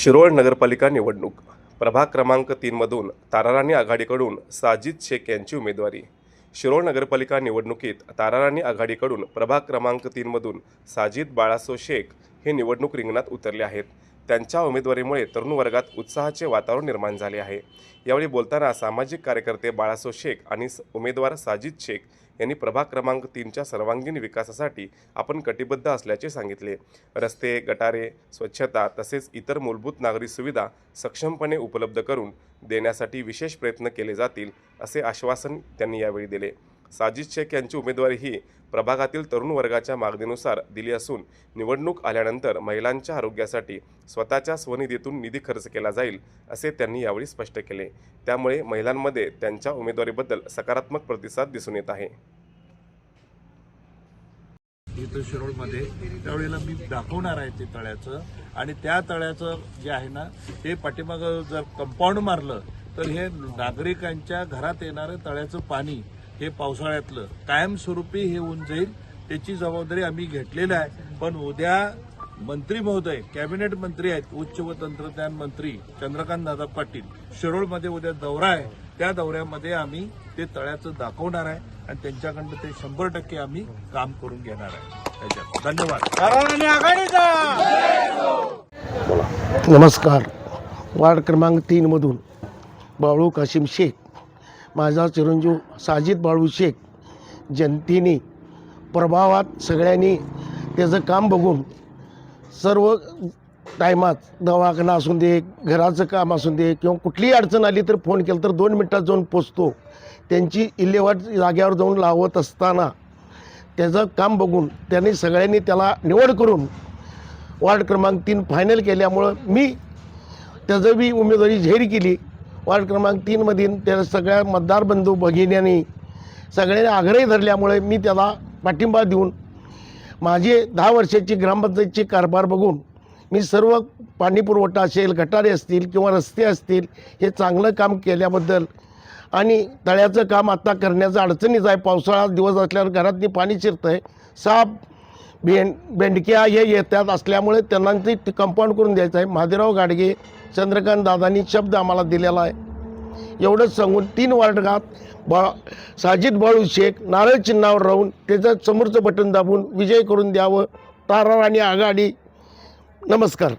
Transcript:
शिरोळ नगरपालिका निवडणूक. प्रभाग क्रमांक तीनमधून ताराराणी आघाडीकडून साजिद शेख यांची उमेदवारी. शिरोळ नगरपालिका निवडणुकीत ताराराणी आघाडीकडून प्रभाग क्रमांक तीनमधून साजिद बाळासो शेख हे निवडणूक रिंगणात उतरले आहेत. त्यांच्या उमेदवारीमुळे तरुण वर्गात उत्साहाचे वातावरण निर्माण झाले आहे. यावेळी बोलताना सामाजिक कार्यकर्ते बाळासो शेख आणि उमेदवार साजिद शेख यांनी प्रभाग क्रमांक तीनच्या सर्वांगीण विकासासाठी आपण कटिबद्ध असल्याचे सांगितले. रस्ते गटारे स्वच्छता तसेच इतर मूलभूत नागरी सुविधा सक्षमपणे उपलब्ध करून देण्यासाठी विशेष प्रयत्न केले जातील असे आश्वासन त्यांनी यावेळी दिले. साजिद शेख यांची उमेदवारी ही प्रभागातील तरुण वर्गाच्या मागणीनुसार दिली असून निवडणूक आल्यानंतर महिलांच्या आरोग्यासाठी स्वतःच्या स्वनिधीतून निधी खर्च केला जाईल असे त्यांनी यावेळी स्पष्ट केले. त्यामुळे महिलांमध्ये त्यांच्या उमेदवारीबद्दल सकारात्मक प्रतिसाद दिसून येत आहे. इथं शिरोळमध्ये त्यावेळेला मी दाखवणार आहे ते तळ्याचं. आणि त्या तळ्याचं जे आहे ना ते पाठीमागं जर कंपाऊंड मारलं तर हे नागरिकांच्या घरात येणारं तळ्याचं पाणी हे पावसाळ्यातलं कायमस्वरूपी हे होऊन जाईल त्याची जबाबदारी आम्ही घेतलेली आहे. पण उद्या मंत्री महोदय कॅबिनेट मंत्री आहेत उच्च व तंत्रज्ञान मंत्री चंद्रकांत दादा पाटील. शिरोळमध्ये उद्या दौरा आहे. त्या दौऱ्यामध्ये आम्ही ते तळ्याचं दाखवणार आहे आणि त्यांच्याकडनं ते शंभर टक्के आम्ही काम करून घेणार आहे. त्याच्यात धन्यवाद. नमस्कार. वार्ड क्रमांक तीनमधून बाळू काशिम शेख माझा चिरंजीव साजिद बाळू शेख जनतेने प्रभावात सगळ्यांनी त्याचं काम बघून सर्व टायमात दवाखाना असून दे घराचं काम असून दे किंवा कुठलीही अडचण आली तर फोन केला तर दोन मिनटात जाऊन पोचतो. त्यांची इल्हेवाट जाग्यावर जाऊन लावत असताना त्याचं काम बघून त्यांनी सगळ्यांनी त्याला निवड करून वार्ड क्रमांक तीन फायनल केल्यामुळं मी त्याचं बी उमेदवारी जाहीर केली. वार्ड क्रमांक तीनमधील त्या सगळ्या मतदार बंधू भगिन्यांनी सगळ्यांनी आग्रही धरल्यामुळे मी त्याला पाठिंबा देऊन माझे दहा वर्षाची ग्रामपंचायतची कारभार बघून मी सर्व पाणीपुरवठा असेल गटारे असतील किंवा रस्ते असतील हे चांगलं काम केल्याबद्दल आणि तळ्याचं काम आता करण्याचं अडचणीच आहे. पावसाळा दिवस असल्यावर घरातनी पाणी शिरतं आहे साप भेंड बेंडक्या हे येतात असल्यामुळे त्यांना ते कंपाऊंड करून द्यायचं आहे. महादेवराव गाडगे चंद्रकांत दादांनी शब्द आम्हाला दिलेला आहे. एवढंच सांगून तीन वार्डात बा साजिद बाळू शेख नारळ चिन्हावर राहून त्याचं समोरचं बटन दाबून विजय करून द्यावं. तारा आणि आघाडी. नमस्कार.